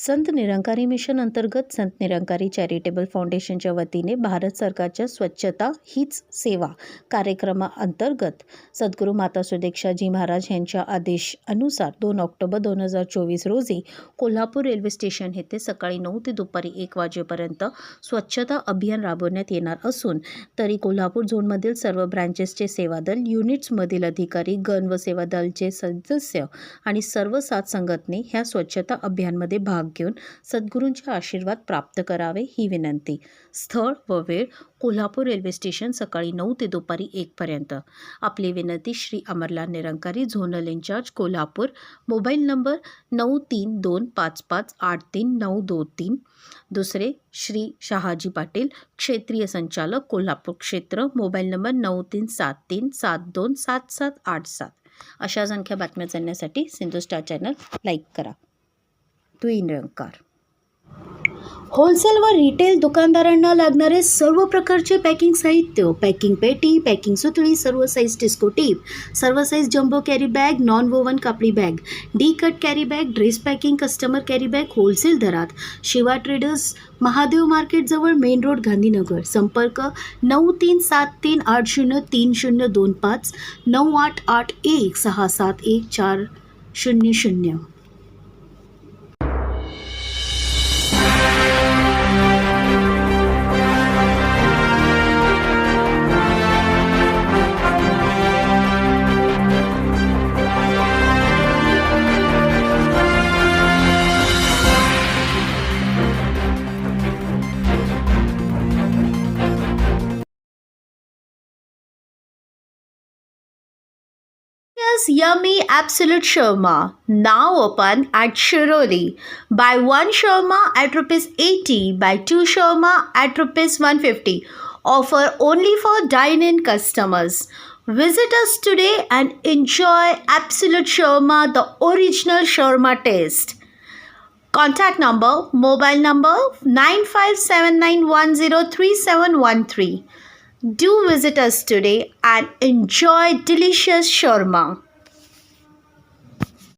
Sant Nirankari mission अंतर्गत Sant Nirankari charitable फाउंडेशनच्या वतीने भारत सरकारच्या स्वच्छता हीच सेवा कार्यक्रमाअंतर्गत सद्गुरू माता सुदेक्षाजी महाराज यांच्या आदेश अनुसार दोन ऑक्टोबर दोन हजार चोवीस रोजी कोल्हापूर रेल्वे स्टेशन येथे सकाळी नऊ ते दुपारी एक वाजेपर्यंत स्वच्छता अभियान राबवण्यात येणार असून तरी कोल्हापूर झोनमधील सर्व ब्रँचेसचे सेवादल युनिट्समधील अधिकारी गण व सेवादलचे सदस्य आणि सर्व सात संघटने ह्या स्वच्छता अभियानमध्ये भाग घेऊन सद्गुरूंचे आशीर्वाद प्राप्त करावे ही विनंती. स्थळ व वेळ कोल्हापूर रेल्वे स्टेशन सकाळी नऊ ते दुपारी एकपर्यंत आपली विनंती Shri Amarlal Nirankari zonal incharge Kolhapur. Mobile number नऊ तीन दोन पाच पाच आठ तीन नऊ दोन तीन. दुसरे श्री शहाजी पाटील क्षेत्रीय संचालक कोल्हापूर क्षेत्र. मोबाईल नंबर नऊ तीन सात तीन सात दोन सात सात आठ सात. अशा संख्या बातम्या जाणण्यासाठी सिंधुस्टार चॅनल लाईक करा. तू निरंकार होलसेल व रिटेल दुकानदारांना लागणारे सर्व प्रकारचे पॅकिंग साहित्य पॅकिंग पेटी पॅकिंग सुतळी सर्व साईज डिस्को टीप सर्व size jumbo carry bag non woven कापडी bag D cut carry bag dress packing customer carry bag wholesale दरात. शिवा ट्रेडर्स महादेव मार्केटजवळ मेन रोड गांधीनगर. संपर्क नऊ तीन सात तीन आठ शून्य तीन शून्य दोन पाच नऊ आठ आठ एक सहा सात एक चार शून्य शून्य. Yummy absolute shawarma. Now open at Shiroli. Buy one shawarma at rupees 80. Buy two shawarma at rupees 150. Offer only for dine-in customers. Visit us today and enjoy absolute shawarma, the original shawarma taste. Contact number, mobile number 9579103713. Do visit us today and enjoy delicious shawarma.